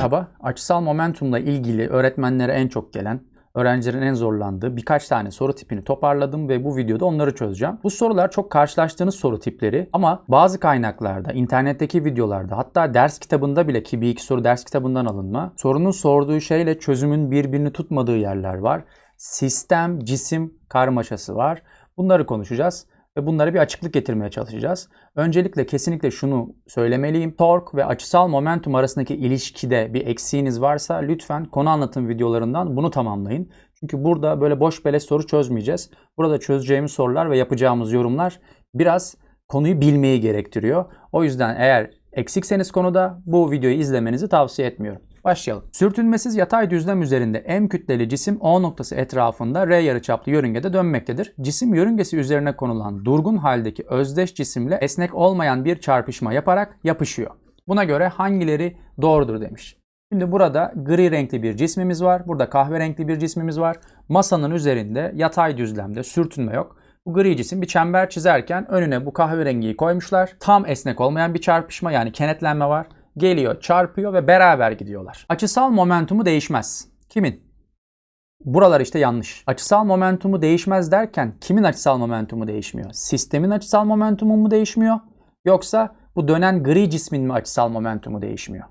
Merhaba. Açısal momentumla ilgili öğretmenlere en çok gelen, öğrencilerin en zorlandığı birkaç tane soru tipini toparladım ve bu videoda onları çözeceğim. Bu sorular çok karşılaştığınız soru tipleri ama bazı kaynaklarda, internetteki videolarda hatta ders kitabında bile ki bir iki soru ders kitabından alınma, sorunun sorduğu şeyle çözümün birbirini tutmadığı yerler var. Sistem, cisim karmaşası var. Bunları konuşacağız ve bunlara bir açıklık getirmeye çalışacağız. Öncelikle kesinlikle şunu söylemeliyim. Tork ve açısal momentum arasındaki ilişkide bir eksiğiniz varsa lütfen konu anlatım videolarından bunu tamamlayın. Çünkü burada böyle boş beleş soru çözmeyeceğiz. Burada çözeceğimiz sorular ve yapacağımız yorumlar biraz konuyu bilmeyi gerektiriyor. O yüzden eğer eksikseniz konuda bu videoyu izlemenizi tavsiye etmiyorum. Başlayalım. Sürtünmesiz yatay düzlem üzerinde M kütleli cisim O noktası etrafında R yarıçaplı yörüngede dönmektedir. Cisim yörüngesi üzerine konulan durgun haldeki özdeş cisimle esnek olmayan bir çarpışma yaparak yapışıyor. Buna göre hangileri doğrudur demiş. Şimdi burada gri renkli bir cismimiz var. Burada kahverengi bir cismimiz var. Masanın üzerinde yatay düzlemde sürtünme yok. Bu gri cisim bir çember çizerken önüne bu kahverengiyi koymuşlar. Tam esnek olmayan bir çarpışma yani kenetlenme var geliyor, çarpıyor ve beraber gidiyorlar. Açısal momentumu değişmez. Kimin? Buralar işte yanlış. Açısal momentumu değişmez derken kimin açısal momentumu değişmiyor? Sistemin açısal momentumu mu değişmiyor? Yoksa bu dönen gri cismin mi açısal momentumu değişmiyor?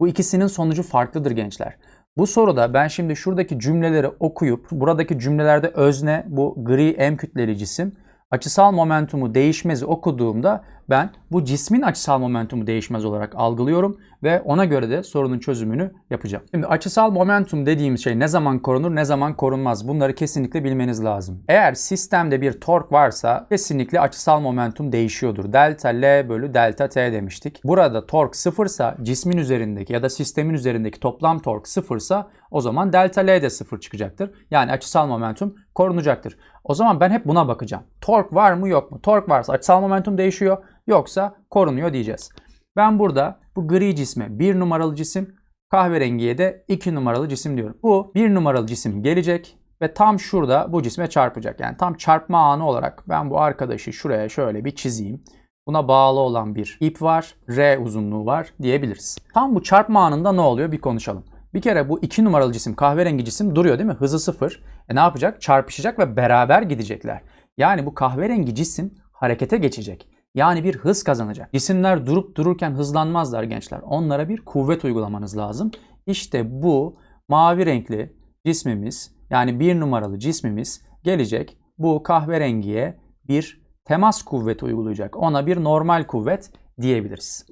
Bu ikisinin sonucu farklıdır gençler. Bu soruda ben şimdi şuradaki cümleleri okuyup buradaki cümlelerde özne bu gri M kütleli cisim açısal momentumu değişmezi okuduğumda ben bu cismin açısal momentumu değişmez olarak algılıyorum ve ona göre de sorunun çözümünü yapacağım. Şimdi açısal momentum dediğimiz şey ne zaman korunur ne zaman korunmaz bunları kesinlikle bilmeniz lazım. Eğer sistemde bir tork varsa kesinlikle açısal momentum değişiyordur. Delta L bölü delta T demiştik. Burada tork sıfırsa cismin üzerindeki ya da sistemin üzerindeki toplam tork sıfırsa o zaman delta L de sıfır çıkacaktır. Yani açısal momentum korunacaktır. O zaman ben hep buna bakacağım. Tork var mı yok mu? Tork varsa açısal momentum değişiyor. Yoksa korunuyor diyeceğiz. Ben burada bu gri cisme 1 numaralı cisim, kahverengiye de 2 numaralı cisim diyorum. Bu 1 numaralı cisim gelecek ve tam şurada bu cisme çarpacak. Yani tam çarpma anı olarak ben bu arkadaşı şuraya şöyle bir çizeyim. Buna bağlı olan bir ip var, R uzunluğu var diyebiliriz. Tam bu çarpma anında ne oluyor bir konuşalım. Bir kere bu 2 numaralı cisim kahverengi cisim duruyor değil mi? Hızı sıfır. E ne yapacak? Çarpışacak ve beraber gidecekler. Yani bu kahverengi cisim harekete geçecek. Yani bir hız kazanacak. Cisimler durup dururken hızlanmazlar gençler. Onlara bir kuvvet uygulamanız lazım. İşte bu mavi renkli cismimiz yani bir numaralı cismimiz gelecek bu kahverengiye bir temas kuvveti uygulayacak. Ona bir normal kuvvet diyebiliriz.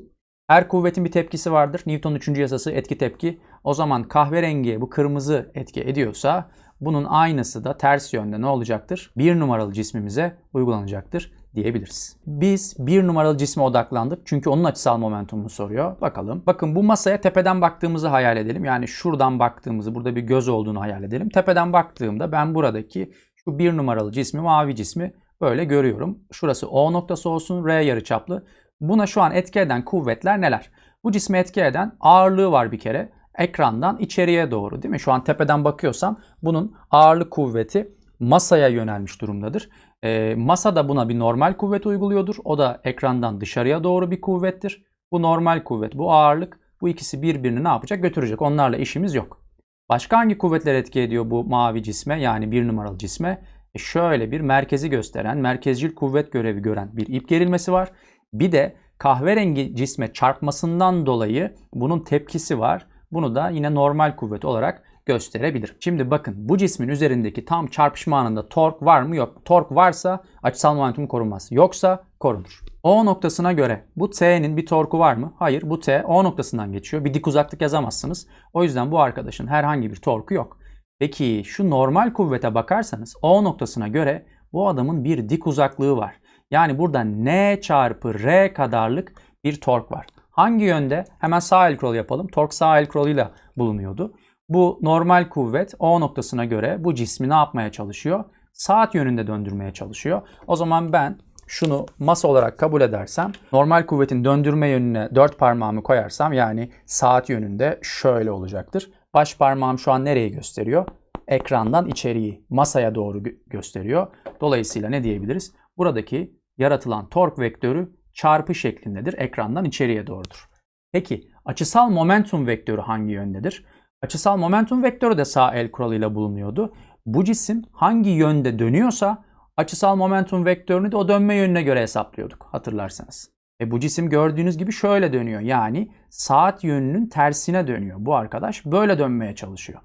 Her kuvvetin bir tepkisi vardır. Newton'un 3. yasası etki tepki. O zaman kahverengiye bu kırmızı etki ediyorsa bunun aynısı da ters yönde ne olacaktır? Bir numaralı cismimize uygulanacaktır diyebiliriz. Biz bir numaralı cisme odaklandık çünkü onun açısal momentumunu soruyor. Bakalım. Bakın bu masaya tepeden baktığımızı hayal edelim. Yani şuradan baktığımızı, burada bir göz olduğunu hayal edelim. Tepeden baktığımda ben buradaki şu bir numaralı cismi, mavi cismi böyle görüyorum. Şurası O noktası olsun, R yarıçaplı. Buna şu an etki eden kuvvetler neler? Bu cisme etki eden ağırlığı var bir kere. Ekrandan içeriye doğru değil mi? Şu an tepeden bakıyorsam bunun ağırlık kuvveti masaya yönelmiş durumdadır. E, masa da buna bir normal kuvvet uyguluyordur. O da ekrandan dışarıya doğru bir kuvvettir. Bu normal kuvvet, bu ağırlık bu ikisi birbirini ne yapacak? Götürecek. Onlarla işimiz yok. Başka hangi kuvvetler etki ediyor bu mavi cisme yani bir numaralı cisme? E şöyle bir merkezi gösteren, merkezcil kuvvet görevi gören bir ip gerilmesi var. Bir de kahverengi cisme çarpmasından dolayı bunun tepkisi var. Bunu da yine normal kuvvet olarak gösterebilir. Şimdi bakın bu cismin üzerindeki tam çarpışma anında tork var mı yok. Tork varsa açısal momentum korunmaz. Yoksa korunur. O noktasına göre bu T'nin bir torku var mı? Hayır bu T O noktasından geçiyor. Bir dik uzaklık yazamazsınız. O yüzden bu arkadaşın herhangi bir torku yok. Peki şu normal kuvvete bakarsanız O noktasına göre bu adamın bir dik uzaklığı var. Yani burada N çarpı R kadarlık bir tork var. Hangi yönde? Hemen sağ el kuralı yapalım. Tork sağ el kuralıyla bulunuyordu. Bu normal kuvvet O noktasına göre bu cismi ne yapmaya çalışıyor? Saat yönünde döndürmeye çalışıyor. O zaman ben şunu masa olarak kabul edersem normal kuvvetin döndürme yönüne dört parmağımı koyarsam yani saat yönünde şöyle olacaktır. Baş parmağım şu an nereyi gösteriyor? Ekrandan içeriği masaya doğru gösteriyor. Dolayısıyla ne diyebiliriz? Buradaki yaratılan tork vektörü çarpı şeklindedir. Ekrandan içeriye doğrudur. Peki açısal momentum vektörü hangi yöndedir? Açısal momentum vektörü de sağ el kuralıyla bulunuyordu. Bu cisim hangi yönde dönüyorsa açısal momentum vektörünü de o dönme yönüne göre hesaplıyorduk hatırlarsanız. E bu cisim gördüğünüz gibi şöyle dönüyor. Yani saat yönünün tersine dönüyor. Bu arkadaş böyle dönmeye çalışıyor.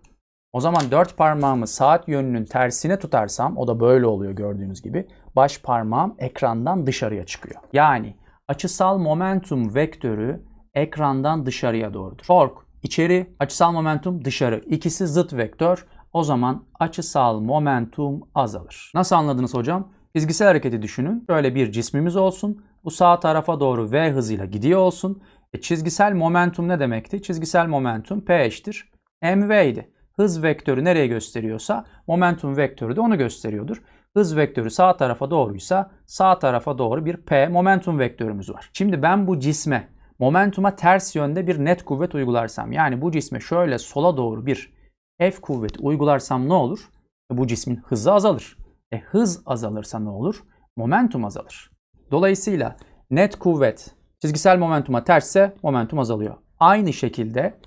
O zaman dört parmağımı saat yönünün tersine tutarsam o da böyle oluyor gördüğünüz gibi. Baş parmağım ekrandan dışarıya çıkıyor. Yani açısal momentum vektörü ekrandan dışarıya doğrudur. Tork içeri, açısal momentum dışarı. İkisi zıt vektör. O zaman açısal momentum azalır. Nasıl anladınız hocam? Çizgisel hareketi düşünün. Böyle bir cismimiz olsun. Bu sağ tarafa doğru v hızıyla gidiyor olsun. E, çizgisel momentum ne demekti? Çizgisel momentum p eşittir mv idi. Hız vektörü nereye gösteriyorsa momentum vektörü de onu gösteriyordur. Hız vektörü sağ tarafa doğruysa sağ tarafa doğru bir p momentum vektörümüz var. Şimdi ben bu cisme momentuma ters yönde bir net kuvvet uygularsam yani bu cisme şöyle sola doğru bir F kuvveti uygularsam ne olur? Bu cismin hızı azalır. E hız azalırsa ne olur? Momentum azalır. Dolayısıyla net kuvvet çizgisel momentuma tersse momentum azalıyor. Aynı şekilde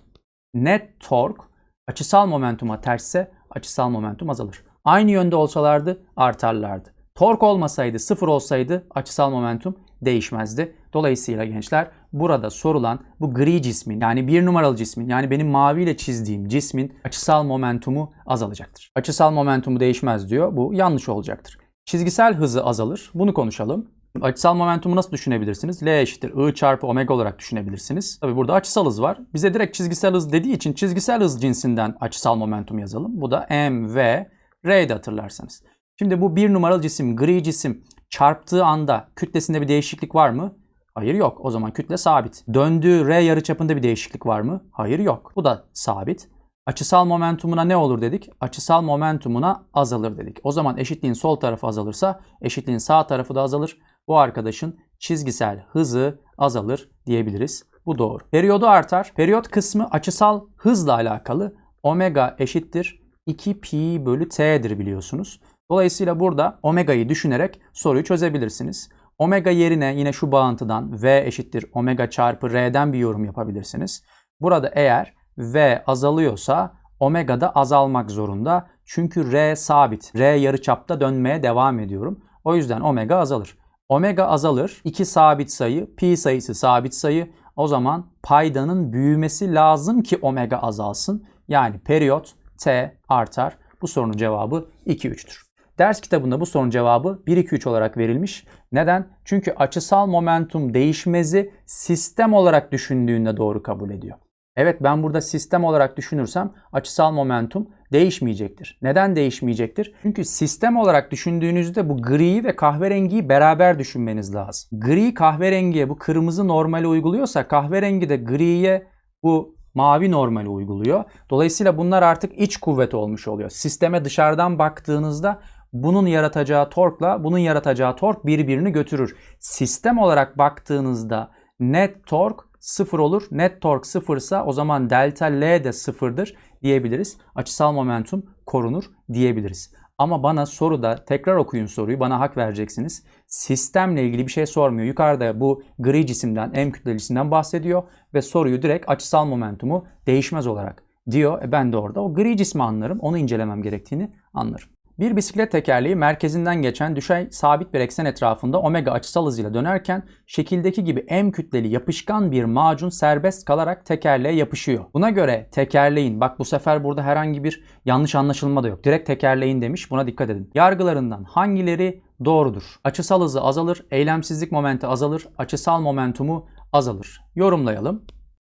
net tork açısal momentuma tersse açısal momentum azalır. Aynı yönde olsalardı artarlardı. Tork olmasaydı, sıfır olsaydı açısal momentum değişmezdi. Dolayısıyla gençler burada sorulan bu gri cismin yani bir numaralı cismin yani benim maviyle çizdiğim cismin açısal momentumu azalacaktır. Açısal momentumu değişmez diyor. Bu yanlış olacaktır. Çizgisel hızı azalır. Bunu konuşalım. Açısal momentumu nasıl düşünebilirsiniz? L eşittir I çarpı omega olarak düşünebilirsiniz. Tabi burada açısal hız var. Bize direkt çizgisel hız dediği için çizgisel hız cinsinden açısal momentum yazalım. Bu da m, v, r'de hatırlarsanız. Şimdi bu bir numaralı cisim, gri cisim çarptığı anda kütlesinde bir değişiklik var mı? Hayır yok. O zaman kütle sabit. Döndüğü r yarıçapında bir değişiklik var mı? Hayır yok. Bu da sabit. Açısal momentumuna ne olur dedik? Açısal momentumuna azalır dedik. O zaman eşitliğin sol tarafı azalırsa eşitliğin sağ tarafı da azalır. Bu arkadaşın çizgisel hızı azalır diyebiliriz. Bu doğru. Periyodu artar. Periyot kısmı açısal hızla alakalı. Omega eşittir 2 pi bölü t'dir biliyorsunuz. Dolayısıyla burada omega'yı düşünerek soruyu çözebilirsiniz. Omega yerine yine şu bağıntıdan V eşittir omega çarpı R'den bir yorum yapabilirsiniz. Burada eğer V azalıyorsa omega da azalmak zorunda. Çünkü R sabit. R yarıçapta dönmeye devam ediyorum. O yüzden omega azalır. Omega azalır. 2 sabit sayı, pi sayısı sabit sayı. O zaman paydanın büyümesi lazım ki omega azalsın. Yani periyot t artar. Bu sorunun cevabı 2-3'tür. Ders kitabında bu sorunun cevabı 1-2-3 olarak verilmiş. Neden? Çünkü açısal momentum değişmezi sistem olarak düşündüğünde doğru kabul ediyor. Evet ben burada sistem olarak düşünürsem açısal momentum değişmeyecektir. Neden değişmeyecektir? Çünkü sistem olarak düşündüğünüzde bu griyi ve kahverengiyi beraber düşünmeniz lazım. Gri kahverengiye bu kırmızı normali uyguluyorsa kahverengi de griye bu mavi normali uyguluyor. Dolayısıyla bunlar artık iç kuvvet olmuş oluyor. Sisteme dışarıdan baktığınızda bunun yaratacağı torkla bunun yaratacağı tork birbirini götürür. Sistem olarak baktığınızda net tork sıfır olur. Net tork sıfırsa o zaman delta L de sıfırdır diyebiliriz. Açısal momentum korunur diyebiliriz. Ama bana soruda tekrar okuyun soruyu bana hak vereceksiniz. Sistemle ilgili bir şey sormuyor. Yukarıda bu gri cisimden M kütlelisinden bahsediyor ve soruyu direkt açısal momentumu değişmez olarak diyor. E ben de orada o gri cismi anlarım. Onu incelemem gerektiğini anlarım. Bir bisiklet tekerleği merkezinden geçen düşey sabit bir eksen etrafında omega açısal hızıyla dönerken şekildeki gibi M kütleli yapışkan bir macun serbest kalarak tekerleğe yapışıyor. Buna göre tekerleğin, bak bu sefer burada herhangi bir yanlış anlaşılma da yok. Direkt tekerleğin demiş buna dikkat edin. Yargılarından hangileri doğrudur? Açısal hızı azalır, eylemsizlik momenti azalır, açısal momentumu azalır. Yorumlayalım.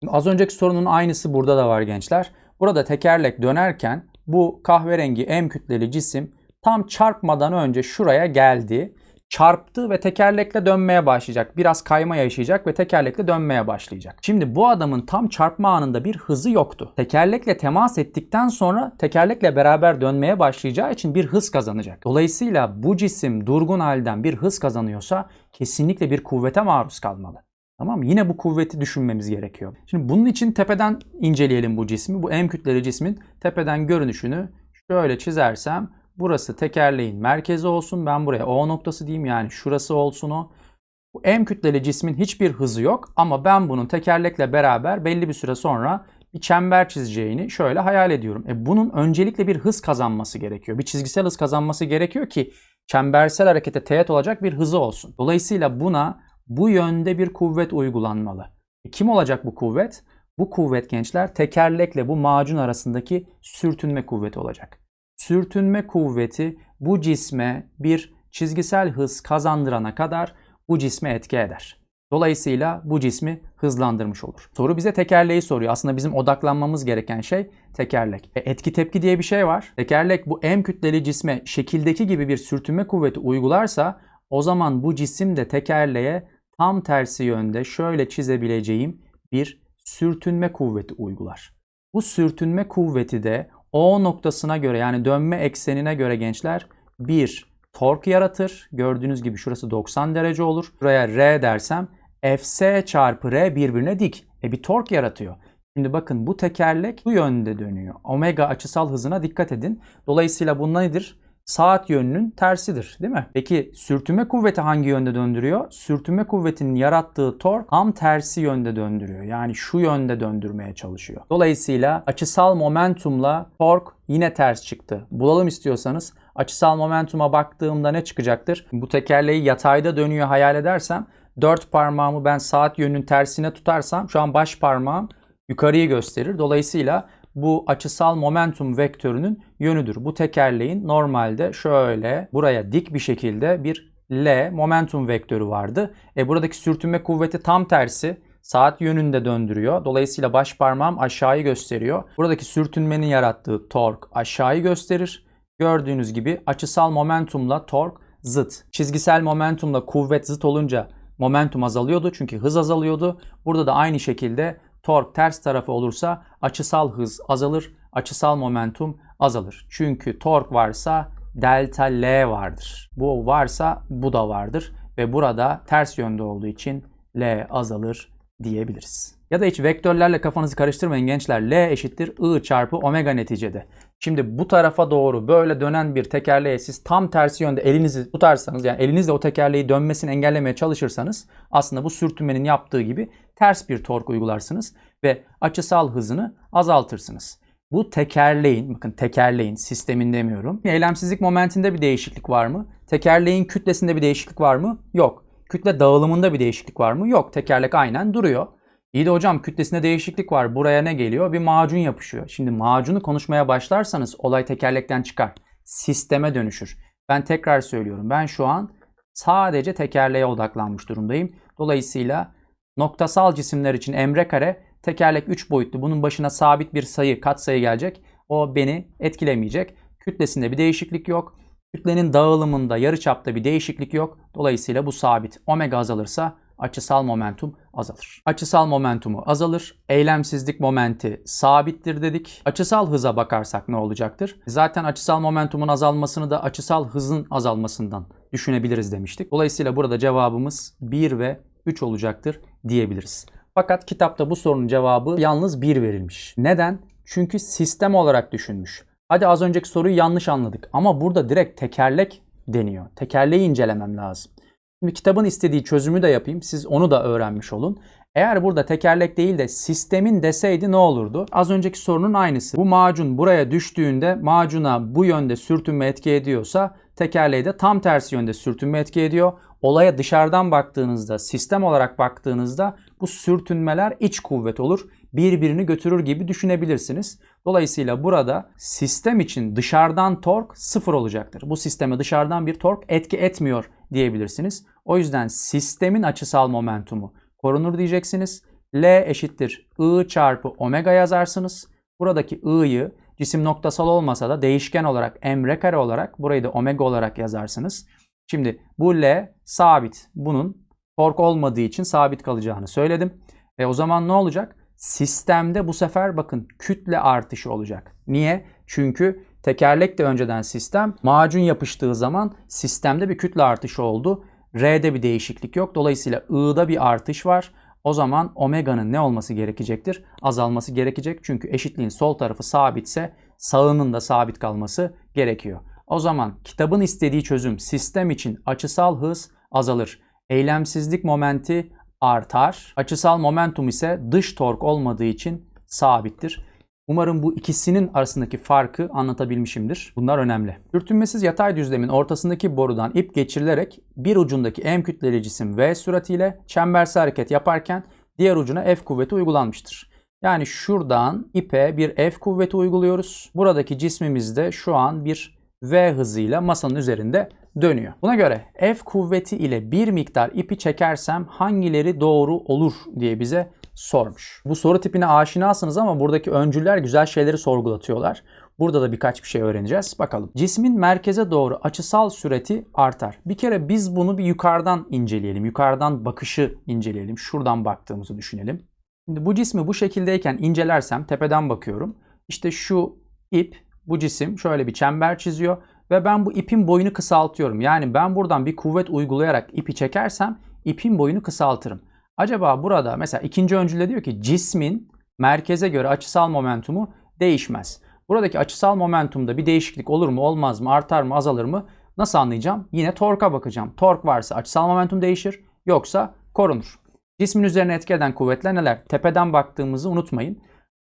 Az önceki sorunun aynısı burada da var gençler. Burada tekerlek dönerken bu kahverengi M kütleli cisim tam çarpmadan önce şuraya geldi. Çarptı ve tekerlekle dönmeye başlayacak. Biraz kayma yaşayacak ve tekerlekle dönmeye başlayacak. Şimdi bu adamın tam çarpma anında bir hızı yoktu. Tekerlekle temas ettikten sonra tekerlekle beraber dönmeye başlayacağı için bir hız kazanacak. Dolayısıyla bu cisim durgun halden bir hız kazanıyorsa kesinlikle bir kuvvete maruz kalmalı. Tamam? Yine bu kuvveti düşünmemiz gerekiyor. Şimdi bunun için tepeden inceleyelim bu cismi. Bu M kütleli cismin tepeden görünüşünü şöyle çizersem Burası tekerleğin merkezi olsun. Ben buraya O noktası diyeyim. Yani şurası olsun o. Bu M kütleli cismin hiçbir hızı yok ama ben bunun tekerlekle beraber belli bir süre sonra bir çember çizeceğini şöyle hayal ediyorum. E bunun öncelikle bir hız kazanması gerekiyor. Bir çizgisel hız kazanması gerekiyor ki çembersel harekete teğet olacak bir hızı olsun. Dolayısıyla buna bu yönde bir kuvvet uygulanmalı. E kim olacak bu kuvvet? Bu kuvvet gençler tekerlekle bu macun arasındaki sürtünme kuvveti olacak. Sürtünme kuvveti bu cisme bir çizgisel hız kazandırana kadar bu cisme etki eder. Dolayısıyla bu cismi hızlandırmış olur. Soru bize tekerleği soruyor. Aslında bizim odaklanmamız gereken şey tekerlek. E, etki tepki diye bir şey var. Tekerlek bu M kütleli cisme şekildeki gibi bir sürtünme kuvveti uygularsa o zaman bu cisim de tekerleğe tam tersi yönde şöyle çizebileceğim bir sürtünme kuvveti uygular. Bu sürtünme kuvveti de O noktasına göre yani dönme eksenine göre gençler bir tork yaratır. Gördüğünüz gibi şurası 90 derece olur. Buraya R dersem Fs çarpı R birbirine dik. E bir tork yaratıyor. Şimdi bakın bu tekerlek bu yönde dönüyor. Omega açısal hızına dikkat edin. Dolayısıyla bu nedir? Saat yönünün tersidir değil mi? Peki sürtünme kuvveti hangi yönde döndürüyor? Sürtünme kuvvetinin yarattığı tork tam tersi yönde döndürüyor. Yani şu yönde döndürmeye çalışıyor. Dolayısıyla açısal momentumla tork yine ters çıktı. Bulalım istiyorsanız açısal momentuma baktığımda ne çıkacaktır? Bu tekerleği yatayda dönüyor hayal edersem dört parmağımı ben saat yönünün tersine tutarsam şu an baş parmağım yukarıyı gösterir. Dolayısıyla bu açısal momentum vektörünün yönüdür. Bu tekerleğin normalde şöyle buraya dik bir şekilde bir L momentum vektörü vardı. E buradaki sürtünme kuvveti tam tersi saat yönünde döndürüyor. Dolayısıyla baş parmağım aşağıyı gösteriyor. Buradaki sürtünmenin yarattığı tork aşağıyı gösterir. Gördüğünüz gibi açısal momentumla tork zıt. Çizgisel momentumla kuvvet zıt olunca momentum azalıyordu çünkü hız azalıyordu. Burada da aynı şekilde tork ters tarafı olursa açısal hız azalır, açısal momentum azalır. Çünkü tork varsa delta L vardır. Bu varsa bu da vardır ve burada ters yönde olduğu için L azalır diyebiliriz. Ya da hiç vektörlerle kafanızı karıştırmayın gençler. L eşittir I çarpı omega neticede. Şimdi bu tarafa doğru böyle dönen bir tekerleğe siz tam tersi yönde elinizi tutarsanız yani elinizle o tekerleği dönmesini engellemeye çalışırsanız aslında bu sürtünmenin yaptığı gibi ters bir tork uygularsınız ve açısal hızını azaltırsınız. Bu tekerleğin, bakın tekerleğin sistemin demiyorum. Eylemsizlik momentinde bir değişiklik var mı? Tekerleğin kütlesinde bir değişiklik var mı? Yok. Kütle dağılımında bir değişiklik var mı? Yok. Tekerlek aynen duruyor. İyi de hocam kütlesinde değişiklik var. Buraya ne geliyor? Bir macun yapışıyor. Şimdi macunu konuşmaya başlarsanız olay tekerlekten çıkar. Sisteme dönüşür. Ben tekrar söylüyorum. Ben şu an sadece tekerleğe odaklanmış durumdayım. Dolayısıyla noktasal cisimler için emre kare tekerlek 3 boyutlu. Bunun başına sabit bir sayı, katsayı gelecek. O beni etkilemeyecek. Kütlesinde bir değişiklik yok. Kütlenin dağılımında, yarıçapta bir değişiklik yok. Dolayısıyla bu sabit. Omega azalırsa açısal momentum azalır. Açısal momentumu azalır. Eylemsizlik momenti sabittir dedik. Açısal hıza bakarsak ne olacaktır? Zaten açısal momentumun azalmasını da açısal hızın azalmasından düşünebiliriz demiştik. Dolayısıyla burada cevabımız 1 ve 3 olacaktır diyebiliriz. Fakat kitapta bu sorunun cevabı yalnız 1 verilmiş. Neden? Çünkü sistem olarak düşünmüş. Hadi az önceki soruyu yanlış anladık ama burada direkt tekerlek deniyor. Tekerleği incelemem lazım. Kitabın istediği çözümü de yapayım. Siz onu da öğrenmiş olun. Eğer burada tekerlek değil de sistemin deseydi ne olurdu? Az önceki sorunun aynısı. Bu macun buraya düştüğünde macuna bu yönde sürtünme etki ediyorsa tekerleğe de tam tersi yönde sürtünme etki ediyor. Olaya dışarıdan baktığınızda, sistem olarak baktığınızda bu sürtünmeler iç kuvvet olur. Birbirini götürür gibi düşünebilirsiniz. Dolayısıyla burada sistem için dışarıdan tork sıfır olacaktır. Bu sisteme dışarıdan bir tork etki etmiyor diyebilirsiniz. O yüzden sistemin açısal momentumu korunur diyeceksiniz. L eşittir I çarpı omega yazarsınız. Buradaki I'yı cisim noktasal olmasa da değişken olarak emre kare olarak burayı da omega olarak yazarsınız. Şimdi bu L sabit. Bunun tork olmadığı için sabit kalacağını söyledim. E o zaman ne olacak? Sistemde bu sefer bakın kütle artışı olacak. Niye? Çünkü tekerlek de önceden sistem. Macun yapıştığı zaman sistemde bir kütle artışı oldu. R'de bir değişiklik yok. Dolayısıyla I'da bir artış var. O zaman omega'nın ne olması gerekecektir? Azalması gerekecek. Çünkü eşitliğin sol tarafı sabitse sağının da sabit kalması gerekiyor. O zaman kitabın istediği çözüm sistem için açısal hız azalır. eylemsizlik momenti artar. Açısal momentum ise dış tork olmadığı için sabittir. Umarım bu ikisinin arasındaki farkı anlatabilmişimdir. Bunlar önemli. Sürtünmesiz yatay düzlemin ortasındaki borudan ip geçirilerek bir ucundaki M kütleli cisim V süratiyle çembersel hareket yaparken diğer ucuna F kuvveti uygulanmıştır. Yani şuradan ipe bir F kuvveti uyguluyoruz. Buradaki cismimiz de şu an bir V hızıyla masanın üzerinde dönüyor. Buna göre F kuvveti ile bir miktar ipi çekersem hangileri doğru olur diye bize sormuş. Bu soru tipine aşinasınız ama buradaki öncüller güzel şeyleri sorgulatıyorlar. Burada da birkaç bir şey öğreneceğiz. Bakalım. Cismin merkeze doğru açısal süreti artar. Bir kere biz bunu bir yukarıdan inceleyelim. Yukarıdan bakışı inceleyelim. Şuradan baktığımızı düşünelim. Şimdi bu cismi bu şekildeyken incelersem tepeden bakıyorum. İşte şu ip, bu cisim şöyle bir çember çiziyor ve ben bu ipin boyunu kısaltıyorum. Yani ben buradan bir kuvvet uygulayarak ipi çekersem ipin boyunu kısaltırım. Acaba burada mesela ikinci öncülde diyor ki cismin merkeze göre açısal momentumu değişmez. Buradaki açısal momentumda bir değişiklik olur mu olmaz mı artar mı azalır mı nasıl anlayacağım? Yine torka bakacağım. Tork varsa açısal momentum değişir yoksa korunur. Cismin üzerine etki eden kuvvetler neler? Tepeden baktığımızı unutmayın.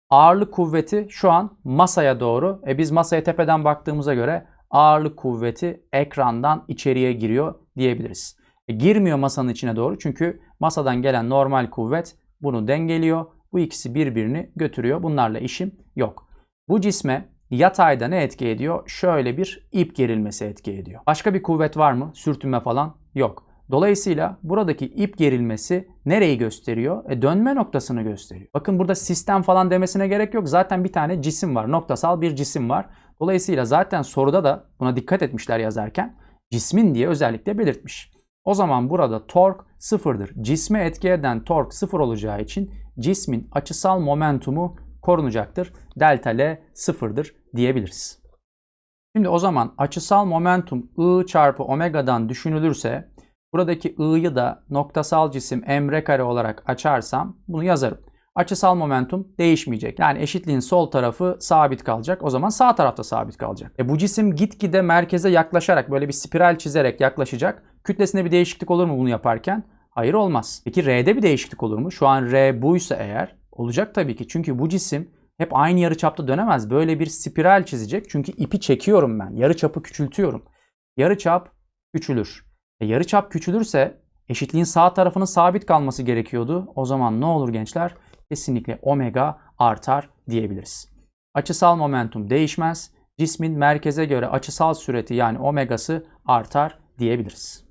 Ağırlık kuvveti şu an masaya doğru. E biz masaya tepeden baktığımıza göre ağırlık kuvveti ekrandan içeriye giriyor diyebiliriz. E, girmiyor masanın içine doğru çünkü masadan gelen normal kuvvet bunu dengeliyor. Bu ikisi birbirini götürüyor. Bunlarla işim yok. Bu cisme yatayda ne etki ediyor? Şöyle bir ip gerilmesi etki ediyor. Başka bir kuvvet var mı? Sürtünme falan yok. Dolayısıyla buradaki ip gerilmesi nereyi gösteriyor? E, dönme noktasını gösteriyor. Bakın burada sistem falan demesine gerek yok. Zaten bir tane cisim var. Noktasal bir cisim var. Dolayısıyla zaten soruda da buna dikkat etmişler yazarken cismin diye özellikle belirtmiş. O zaman burada tork sıfırdır. Cisme etki eden tork sıfır olacağı için cismin açısal momentumu korunacaktır. Delta L sıfırdır diyebiliriz. Şimdi o zaman açısal momentum I çarpı omega'dan düşünülürse buradaki I'yı da noktasal cisim m kare olarak açarsam bunu yazarım. Açısal momentum değişmeyecek. Yani eşitliğin sol tarafı sabit kalacak. O zaman sağ tarafta sabit kalacak. E bu cisim gitgide merkeze yaklaşarak böyle bir spiral çizerek yaklaşacak. Kütlesinde bir değişiklik olur mu bunu yaparken? Hayır olmaz. Peki R'de bir değişiklik olur mu? Şu an R buysa eğer olacak tabii ki. Çünkü bu cisim hep aynı yarıçapta dönemez. Böyle bir spiral çizecek. Çünkü ipi çekiyorum ben. Yarıçapı küçültüyorum. Yarıçap küçülür. E yarıçap küçülürse eşitliğin sağ tarafının sabit kalması gerekiyordu. O zaman ne olur gençler? Kesinlikle omega artar diyebiliriz. Açısal momentum değişmez. Cismin merkeze göre açısal süreti yani omegası artar diyebiliriz.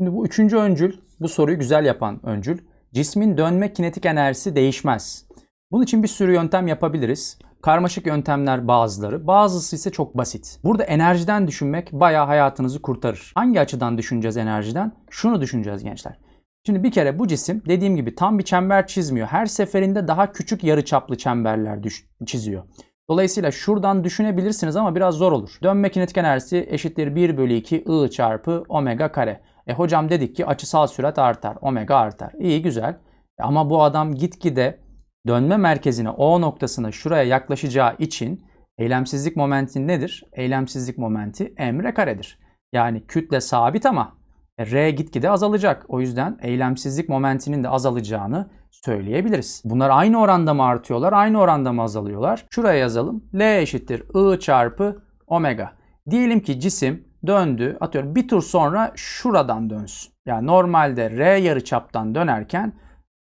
Şimdi bu üçüncü öncül, bu soruyu güzel yapan öncül. Cismin dönme kinetik enerjisi değişmez. Bunun için bir sürü yöntem yapabiliriz. Karmaşık yöntemler bazıları, bazısı ise çok basit. Burada enerjiden düşünmek bayağı hayatınızı kurtarır. Hangi açıdan düşüneceğiz enerjiden? Şunu düşüneceğiz gençler. Şimdi bir kere bu cisim dediğim gibi tam bir çember çizmiyor. Her seferinde daha küçük yarıçaplı çemberler çiziyor. Dolayısıyla şuradan düşünebilirsiniz ama biraz zor olur. Dönme kinetik enerjisi eşittir 1 bölü 2 I çarpı omega kare. E hocam dedik ki açısal sürat artar. Omega artar. İyi güzel. Ama bu adam gitgide dönme merkezine O noktasına şuraya yaklaşacağı için eylemsizlik momenti nedir? Eylemsizlik momenti emre karedir. Yani kütle sabit ama e, R gitgide azalacak. O yüzden eylemsizlik momentinin de azalacağını söyleyebiliriz. Bunlar aynı oranda mı artıyorlar, aynı oranda mı azalıyorlar? Şuraya yazalım. L eşittir I çarpı omega. Diyelim ki cisim döndü. Atıyorum bir tur sonra şuradan dönsün. Yani normalde R yarıçaptan dönerken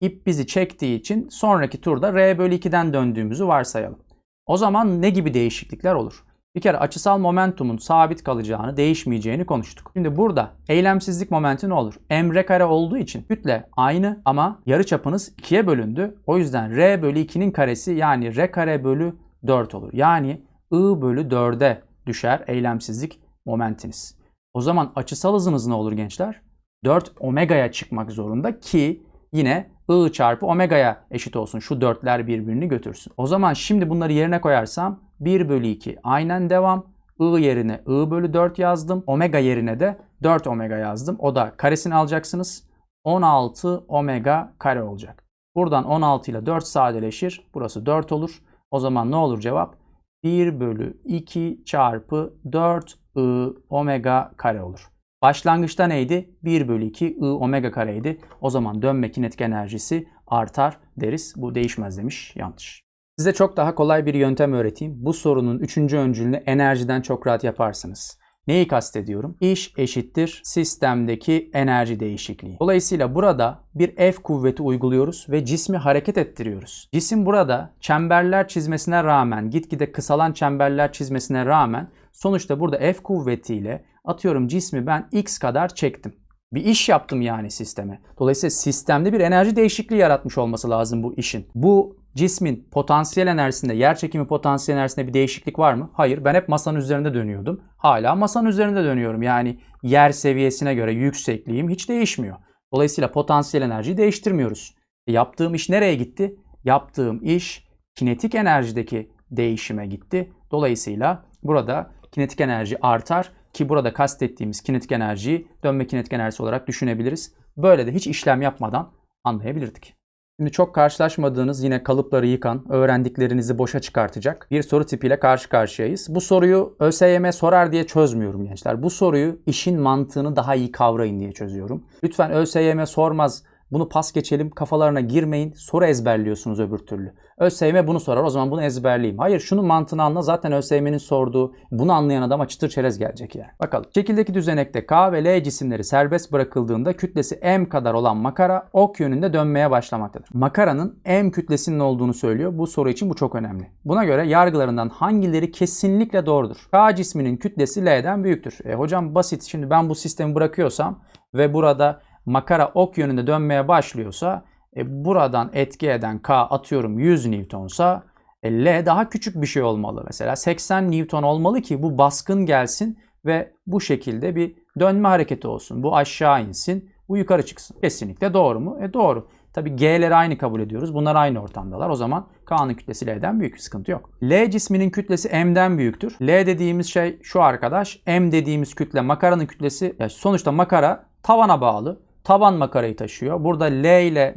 ip bizi çektiği için sonraki turda R bölü 2'den döndüğümüzü varsayalım. O zaman ne gibi değişiklikler olur? Bir kere açısal momentumun sabit kalacağını, değişmeyeceğini konuştuk. Şimdi burada eylemsizlik momenti ne olur? M r kare olduğu için kütle aynı ama yarıçapınız 2'ye bölündü. O yüzden r bölü 2'nin karesi yani r kare bölü 4 olur. Yani I bölü 4'e düşer eylemsizlik momentiniz. O zaman açısal hızınız ne olur gençler? 4 omega'ya çıkmak zorunda ki yine I çarpı omega'ya eşit olsun. Şu dörtler birbirini götürsün. O zaman şimdi bunları yerine koyarsam 1 bölü 2 aynen devam. I yerine I bölü 4 yazdım. Omega yerine de 4 omega yazdım. O da karesini alacaksınız. 16 omega kare olacak. Buradan 16 ile 4 sadeleşir. Burası 4 olur. O zaman ne olur cevap? 1 bölü 2 çarpı 4 I omega kare olur. Başlangıçta neydi? 1 bölü 2 I omega kareydi. O zaman dönme kinetik enerjisi artar deriz. Bu değişmez demiş. Yanlış. Size çok daha kolay bir yöntem öğreteyim. Bu sorunun üçüncü öncülünü enerjiden çok rahat yaparsınız. Neyi kastediyorum? İş eşittir sistemdeki enerji değişikliği. Dolayısıyla burada bir F kuvveti uyguluyoruz ve cismi hareket ettiriyoruz. Cisim burada çemberler çizmesine rağmen, gitgide kısalan çemberler çizmesine rağmen sonuçta burada F kuvvetiyle atıyorum cismi ben X kadar çektim. Bir iş yaptım yani sisteme. Dolayısıyla sistemde bir enerji değişikliği yaratmış olması lazım bu işin. Bu cismin potansiyel enerjisinde, yer çekimi potansiyel enerjisinde bir değişiklik var mı? Hayır. Ben hep masanın üzerinde dönüyordum. Hala masanın üzerinde dönüyorum. Yani yer seviyesine göre yüksekliğim hiç değişmiyor. Dolayısıyla potansiyel enerjiyi değiştirmiyoruz. E, yaptığım iş nereye gitti? Yaptığım iş kinetik enerjideki değişime gitti. Dolayısıyla burada kinetik enerji artar ki burada kastettiğimiz kinetik enerjiyi dönme kinetik enerjisi olarak düşünebiliriz. Böyle de hiç işlem yapmadan anlayabilirdik. Şimdi çok karşılaşmadığınız yine kalıpları yıkan, öğrendiklerinizi boşa çıkartacak bir soru tipiyle karşı karşıyayız. Bu soruyu ÖSYM sorar diye çözmüyorum gençler. Bu soruyu işin mantığını daha iyi kavrayın diye çözüyorum. Lütfen ÖSYM sormaz, bunu pas geçelim, kafalarına girmeyin, soru ezberliyorsunuz öbür türlü. ÖSYM bunu sorar, o zaman bunu ezberleyeyim. Hayır, şunun mantığını anla, zaten ÖSYM'nin sorduğu, bunu anlayan adama çıtır çerez gelecek yani. Bakalım. Şekildeki düzenekte K ve L cisimleri serbest bırakıldığında kütlesi M kadar olan makara ok yönünde dönmeye başlamaktadır. Makaranın M kütlesinin olduğunu söylüyor. Bu soru için bu çok önemli. Buna göre yargılarından hangileri kesinlikle doğrudur? K cisminin kütlesi L'den büyüktür. E, hocam basit. Şimdi ben bu sistemi bırakıyorsam ve burada makara ok yönünde dönmeye başlıyorsa e, buradan etki eden K atıyorum 100 Newton'sa e, L daha küçük bir şey olmalı. Mesela 80 Newton olmalı ki bu baskın gelsin ve bu şekilde bir dönme hareketi olsun. Bu aşağı insin, bu yukarı çıksın. Kesinlikle doğru mu? E doğru. Tabi G'leri aynı kabul ediyoruz. Bunlar aynı ortamdalar. O zaman K'nın kütlesi L'den büyük. Sıkıntı yok. L cisminin kütlesi M'den büyüktür. L dediğimiz şey şu arkadaş. M dediğimiz kütle makaranın kütlesi. Yani sonuçta makara tavana bağlı. Taban makarayı taşıyor. Burada L ile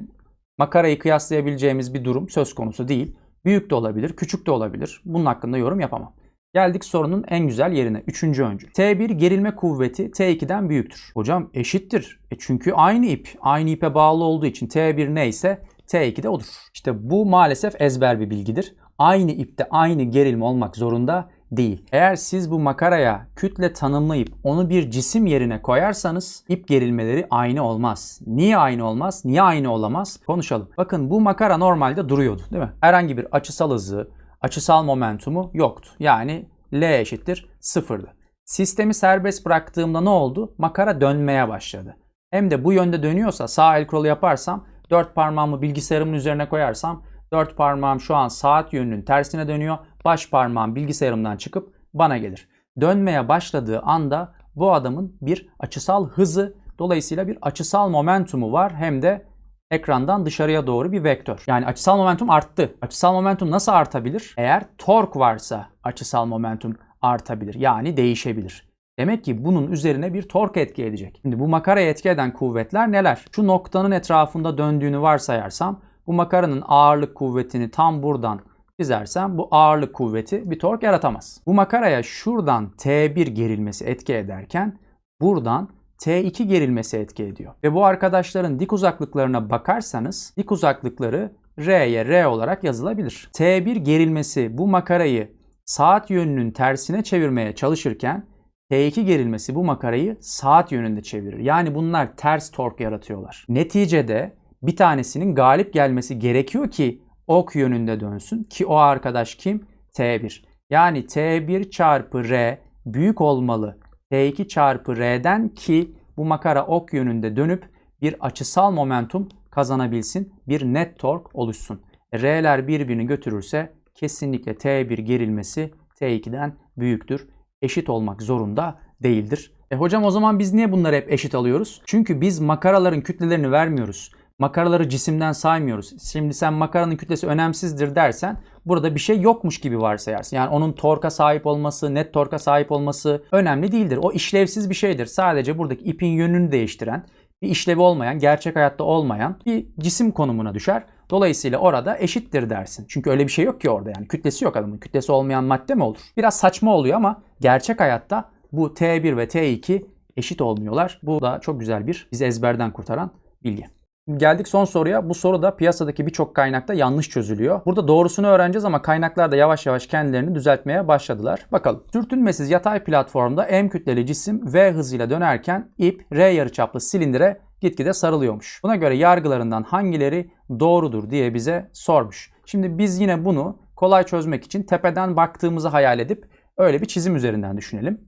makarayı kıyaslayabileceğimiz bir durum söz konusu değil. Büyük de olabilir, küçük de olabilir. Bunun hakkında yorum yapamam. Geldik sorunun en güzel yerine. Üçüncü öncül. T1 gerilme kuvveti T2'den büyüktür. Hocam eşittir. E çünkü aynı ip. Aynı ipe bağlı olduğu için T1 neyse T2 de odur. İşte bu maalesef ezber bir bilgidir. Aynı ipte aynı gerilme olmak zorunda değil. Eğer siz bu makaraya kütle tanımlayıp onu bir cisim yerine koyarsanız ip gerilmeleri aynı olmaz. Niye aynı olmaz? Niye aynı olamaz? Konuşalım. Bakın bu makara normalde duruyordu değil mi? Herhangi bir açısal hızı, açısal momentumu yoktu. Yani L eşittir sıfırdı. Sistemi serbest bıraktığımda ne oldu? Makara dönmeye başladı. Hem de bu yönde dönüyorsa sağ el kolu yaparsam dört parmağımı bilgisayarımın üzerine koyarsam dört parmağım şu an saat yönünün tersine dönüyor. Baş parmağım bilgisayarımdan çıkıp bana gelir. Dönmeye başladığı anda bu adamın bir açısal hızı dolayısıyla bir açısal momentumu var hem de ekrandan dışarıya doğru bir vektör. Yani açısal momentum arttı. Açısal momentum nasıl artabilir? Eğer tork varsa açısal momentum artabilir. Yani değişebilir. Demek ki bunun üzerine bir tork etki edecek. Şimdi bu makaraya etki eden kuvvetler neler? Şu noktanın etrafında döndüğünü varsayarsam bu makaranın ağırlık kuvvetini tam buradan çizersem bu ağırlık kuvveti bir tork yaratamaz. Bu makaraya şuradan T1 gerilmesi etki ederken buradan T2 gerilmesi etki ediyor. Ve bu arkadaşların dik uzaklıklarına bakarsanız dik uzaklıkları R'ye R olarak yazılabilir. T1 gerilmesi bu makarayı saat yönünün tersine çevirmeye çalışırken T2 gerilmesi bu makarayı saat yönünde çevirir. Yani bunlar ters tork yaratıyorlar. Neticede bir tanesinin galip gelmesi gerekiyor ki ok yönünde dönsün. Ki o arkadaş kim? T1. Yani T1 çarpı R büyük olmalı T2 çarpı R'den ki bu makara ok yönünde dönüp bir açısal momentum kazanabilsin. Bir net tork oluşsun. R'ler birbirini götürürse kesinlikle T1 gerilmesi T2'den büyüktür. Eşit olmak zorunda değildir. E hocam o zaman biz niye bunları hep eşit alıyoruz? Çünkü biz makaraların kütlelerini vermiyoruz. Makaraları cisimden saymıyoruz. Şimdi sen makaranın kütlesi önemsizdir dersen burada bir şey yokmuş gibi varsayarsın. Yani onun torka sahip olması, net torka sahip olması önemli değildir. O işlevsiz bir şeydir. Sadece buradaki ipin yönünü değiştiren, bir işlevi olmayan, gerçek hayatta olmayan bir cisim konumuna düşer. Dolayısıyla orada eşittir dersin. Çünkü öyle bir şey yok ki orada yani. Kütlesi yok adamın. Kütlesi olmayan madde mi olur? Biraz saçma oluyor ama gerçek hayatta bu T1 ve T2 eşit olmuyorlar. Bu da çok güzel bir bizi ezberden kurtaran bilgi. Geldik son soruya. Bu soru da piyasadaki birçok kaynakta yanlış çözülüyor. Burada doğrusunu öğreneceğiz ama kaynaklar da yavaş yavaş kendilerini düzeltmeye başladılar. Bakalım. Sürtünmesiz yatay platformda M kütleli cisim V hızıyla dönerken ip R yarıçaplı silindire gitgide sarılıyormuş. Buna göre yargılarından hangileri doğrudur diye bize sormuş. Şimdi biz yine bunu kolay çözmek için tepeden baktığımızı hayal edip öyle bir çizim üzerinden düşünelim.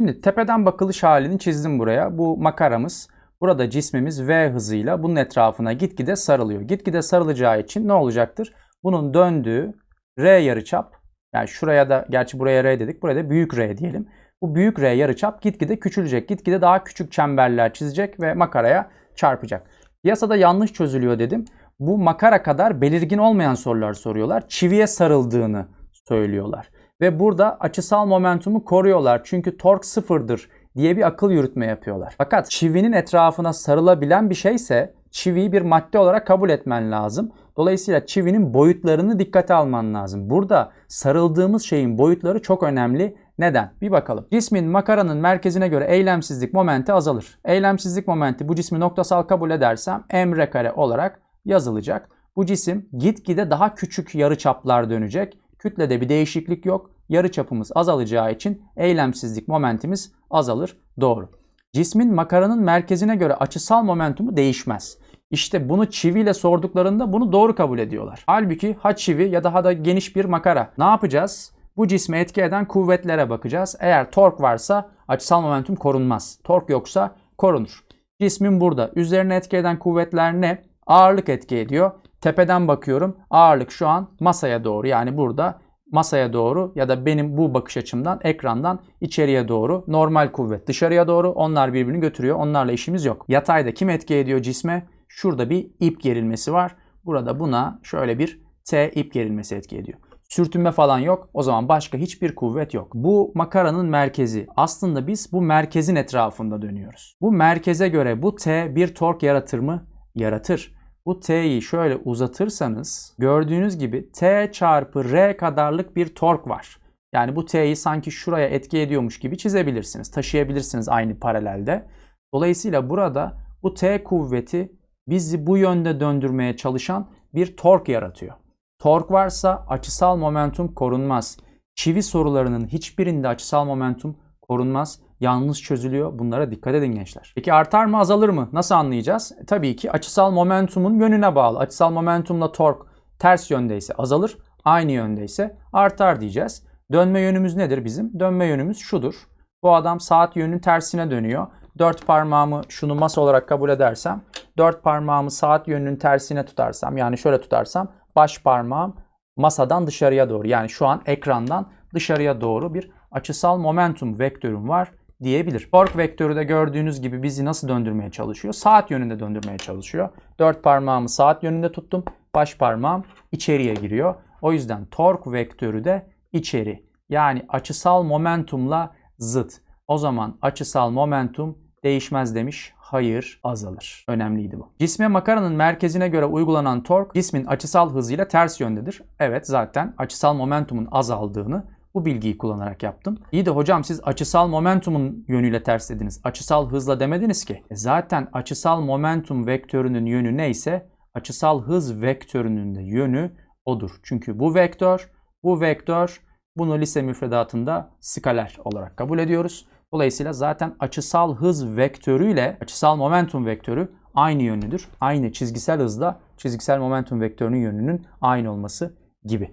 Şimdi tepeden bakılış halini çizdim buraya. Bu makaramız. Burada cismimiz V hızıyla bunun etrafına gitgide sarılıyor. Gitgide sarılacağı için ne olacaktır? Bunun döndüğü R yarıçap yani şuraya da gerçi buraya R dedik. Buraya da büyük R diyelim. Bu büyük R yarıçap gitgide küçülecek. Gitgide daha küçük çemberler çizecek ve makaraya çarpacak. Piyasada yanlış çözülüyor dedim. Bu makara kadar belirgin olmayan sorular soruyorlar. Çiviye sarıldığını söylüyorlar. Ve burada açısal momentumu koruyorlar. Çünkü tork sıfırdır diye bir akıl yürütme yapıyorlar. Fakat çivinin etrafına sarılabilen bir şeyse çiviyi bir madde olarak kabul etmen lazım. Dolayısıyla çivinin boyutlarını dikkate alman lazım. Burada sarıldığımız şeyin boyutları çok önemli. Neden? Bir bakalım. Cismin makaranın merkezine göre eylemsizlik momenti azalır. Eylemsizlik momenti bu cismi noktasal kabul edersem m kare olarak yazılacak. Bu cisim gitgide daha küçük yarıçaplar dönecek. Kütlede bir değişiklik yok. Yarıçapımız azalacağı için eylemsizlik momentimiz azalır. Doğru. Cismin makaranın merkezine göre açısal momentumu değişmez. İşte bunu çiviyle sorduklarında bunu doğru kabul ediyorlar. Halbuki ha çivi ya daha da geniş bir makara. Ne yapacağız? Bu cisme etki eden kuvvetlere bakacağız. Eğer tork varsa açısal momentum korunmaz. Tork yoksa korunur. Cismin burada. Üzerine etki eden kuvvetler ne? Ağırlık etki ediyor. Tepeden bakıyorum. Ağırlık şu an masaya doğru yani burada masaya doğru ya da benim bu bakış açımdan ekrandan içeriye doğru normal kuvvet dışarıya doğru onlar birbirini götürüyor. Onlarla işimiz yok. Yatayda kim etki ediyor cisme? Şurada bir ip gerilmesi var. Burada buna şöyle bir T ip gerilmesi etki ediyor. Sürtünme falan yok. O zaman başka hiçbir kuvvet yok. Bu makaranın merkezi. Aslında biz bu merkezin etrafında dönüyoruz. Bu merkeze göre bu T bir tork yaratır mı? Yaratır. Bu T'yi şöyle uzatırsanız gördüğünüz gibi T çarpı R kadarlık bir tork var. Yani bu T'yi sanki şuraya etki ediyormuş gibi çizebilirsiniz. Taşıyabilirsiniz aynı paralelde. Dolayısıyla burada bu T kuvveti bizi bu yönde döndürmeye çalışan bir tork yaratıyor. Tork varsa açısal momentum korunmaz. Çivi sorularının hiçbirinde açısal momentum korunmaz. Yalnız çözülüyor. Bunlara dikkat edin gençler. Peki artar mı azalır mı? Nasıl anlayacağız? E, tabii ki açısal momentumun yönüne bağlı. Açısal momentumla tork ters yöndeyse azalır. Aynı yöndeyse artar diyeceğiz. Dönme yönümüz nedir bizim? Dönme yönümüz şudur. Bu adam saat yönünün tersine dönüyor. Dört parmağımı şunu masa olarak kabul edersem, dört parmağımı saat yönünün tersine tutarsam, yani şöyle tutarsam, baş parmağım masadan dışarıya doğru, yani şu an ekrandan dışarıya doğru bir açısal momentum vektörüm var diyebilir. Tork vektörü de gördüğünüz gibi bizi nasıl döndürmeye çalışıyor? Saat yönünde döndürmeye çalışıyor. Dört parmağımı saat yönünde tuttum. Baş parmağım içeriye giriyor. O yüzden tork vektörü de içeri. Yani açısal momentumla zıt. O zaman açısal momentum değişmez demiş. Hayır azalır. Önemliydi bu. Cisme makaranın merkezine göre uygulanan tork cismin açısal hızıyla ters yöndedir. Evet zaten açısal momentumun azaldığını bu bilgiyi kullanarak yaptım. İyi de hocam siz açısal momentumun yönüyle ters dediniz. Açısal hızla demediniz ki. E zaten açısal momentum vektörünün yönü neyse açısal hız vektörünün de yönü odur. Çünkü bu vektör, bu vektör bunu lise müfredatında skaler olarak kabul ediyoruz. Dolayısıyla zaten açısal hız vektörüyle açısal momentum vektörü aynı yönlüdür. Aynı çizgisel hızla çizgisel momentum vektörünün yönünün aynı olması gibi.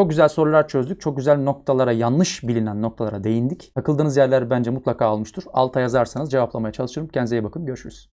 Çok güzel sorular çözdük. Çok güzel noktalara, yanlış bilinen noktalara değindik. Takıldığınız yerler bence mutlaka almıştır. Alta yazarsanız cevaplamaya çalışırım. Kendinize iyi bakın. Görüşürüz.